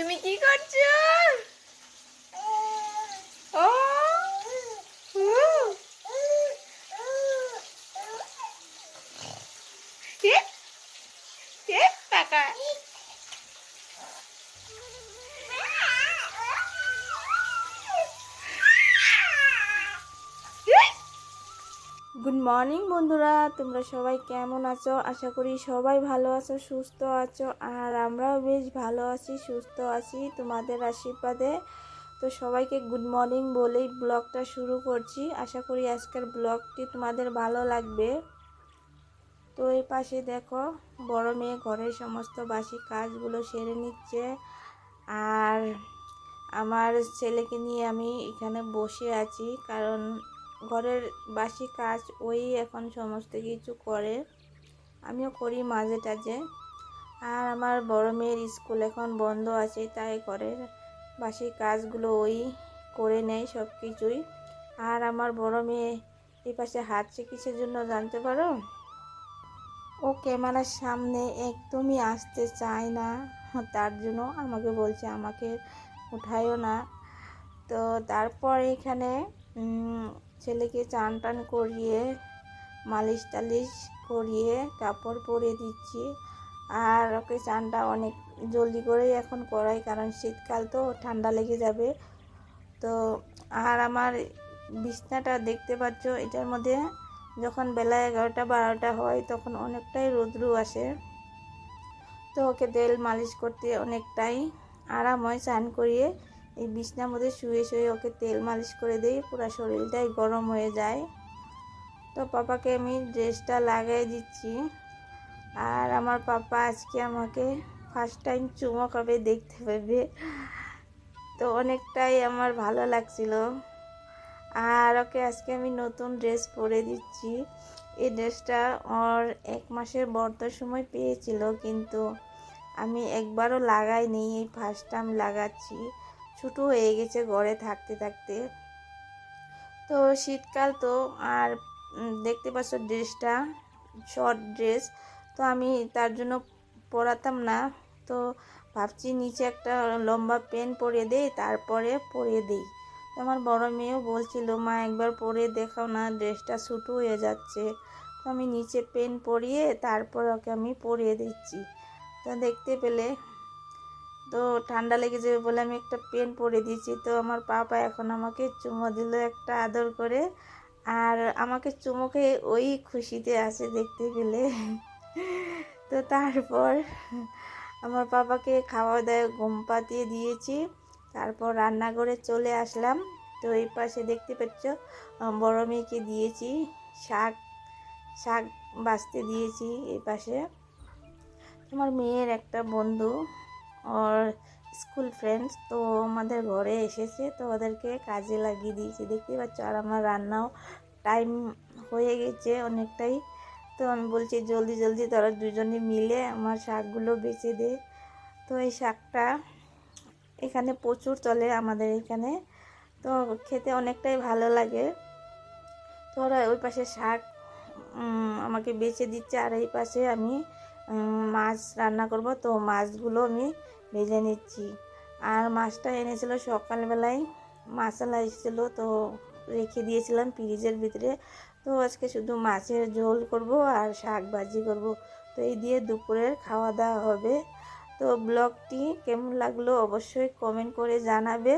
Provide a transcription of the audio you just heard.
তুমি কি করছ ও উ। কে কে টাকা গুড মর্নিং বন্ধুরা। তোমরা সবাই কেমন আছো? আশা করি সবাই ভালো আছো, সুস্থ আছো, আর আমরাও বেশ ভালো আছি, সুস্থ আছি তোমাদের আশীর্বাদে। তো সবাইকে গুড মর্নিং বলেই ব্লগটা শুরু করছি। আশা করি আজকের ব্লগটি তোমাদের ভালো লাগবে। তো এই পাশে দেখো, বড় মেয়ে ঘরের সমস্ত বাসি কাজগুলো সেরে নিচ্ছে। আর আমার ছেলেকে নিয়ে আমি এখানে বসে আছি, কারণ ঘরের বাসি কাজ, ওই এখন সমস্ত কিছু করে। আমিও করি মাঝে টাঝে। আর আমার বড় মেয়ের স্কুল এখন বন্ধ আছে, তাই ঘরের বাসি কাজগুলো ওই করে নেয় সব কিছুই আর আমার বড় মেয়ে এই পাশে হাঁটছে কিসের জন্য, জানতে পারো? ও ক্যামেরার সামনে একদমই আসতে চায় না। তার জন্য আমাকে বলছে, আমাকে উঠায়ও না। তো তারপর এখানে ছেলেকে চান টান করিয়ে মালিশ টালিশ করিয়ে কাপড় পরে দিচ্ছি। আর ওকে চানটা অনেক জলদি করেই এখন করাই, কারণ শীতকাল তো ঠান্ডা লেগে যাবে। তো আর আমার বিছনাটা দেখতে পাচ্ছ, এটার মধ্যে যখন বেলা এগারোটা বারোটা হয়, তখন অনেকটাই রৌদ্রু আসে। তো ওকে তেল মালিশ করতে অনেকটাই আরাম হয়, চান করিয়ে। এই বিছনার মধ্যে শুয়ে শুয়ে ওকে তেল মালিশ করে দিই, পুরো শরীরটাই গরম হয়ে যায়। তো পাপাকে আমি ড্রেসটা লাগাই দিচ্ছি। আর আমার পাপা আজকে আমাকে ফার্স্ট টাইম চুমো কবে দেখতে পাবে। তো অনেকটাই আমার ভালো লাগছিল। আর ওকে আজকে আমি নতুন ড্রেস পরে দিচ্ছি। এই ড্রেসটা ওর এক মাসের বর্তার সময় পেয়েছিল, কিন্তু আমি একবারও লাগাইনি। এই ফার্স্ট টাইম লাগাচ্ছি। ছোটো হয়ে গেছে ঘরে থাকতে থাকতে। তো শীতকাল তো, আর দেখতে পাচ্ছ ড্রেসটা, শর্ট ড্রেস। তো আমি তার জন্য পরাতাম না। তো ভাবছি নিচে একটা লম্বা পেন পরিয়ে দেই, তারপরে পরিয়ে দিই। আমার বড় মেয়েও বলছিল, মা, একবার পরে দেখাও না, ড্রেসটা ছোটো হয়ে যাচ্ছে। তো আমি নিচে পেন পরিয়ে, তারপর ওকে আমি পরিয়ে দিচ্ছি। তো দেখতে পেলে তো ঠান্ডা লেগে যাবে বলে আমি একটা পেন পরে দিয়েছি। তো আমার পাপা এখন আমাকে চুমো দিল একটা আদর করে। আর আমাকে চুমো খেয়ে ওই খুশিতে আছে দেখতে পেলে। তো তারপর আমার পাপাকে খাওয়া দাওয়া ঘুম পাতিয়ে দিয়েছি। তারপর রান্নাঘরে চলে আসলাম। তো এই পাশে দেখতে পাচ্ছ বড় মেয়েকে দিয়েছি। শাক শাক বাছতে দিয়েছি এই পাশে। আমার মেয়ের একটা বন্ধু। ওর স্কুল ফ্রেন্ডস তো আমাদের ঘরে এসেছে তো ওদেরকে কাজে লাগিয়ে দিয়েছি দেখতে পাচ্ছ আর আমার রান্নাও টাইম হয়ে গেছে অনেকটাই তো আমি বলছি জলদি জলদি তোরা দুজনে মিলে আমার শাকগুলো বেছে দে তো এই শাকটা এখানে প্রচুর চলে আমাদের এখানে তো খেতে অনেকটাই ভালো লাগে তো ওরা ওই পাশে শাক আমাকে বেছে দিচ্ছে আর এই পাশে আমি মাছ রান্না করব। তো মাছগুলো আমি ভেজে নিচ্ছি। আর মাছটা এনেছিল সকালবেলায়। মশলা এসেছিল, তো রেখে দিয়েছিলাম ফ্রিজের ভিতরে। তো আজকে শুধু মাছের ঝোল করব আর শাক ভাজি করব। তো এই দিয়ে দুপুরের খাওয়া দাওয়া হবে। তো ব্লগটি কেমন লাগল অবশ্যই কমেন্ট করে জানাবে।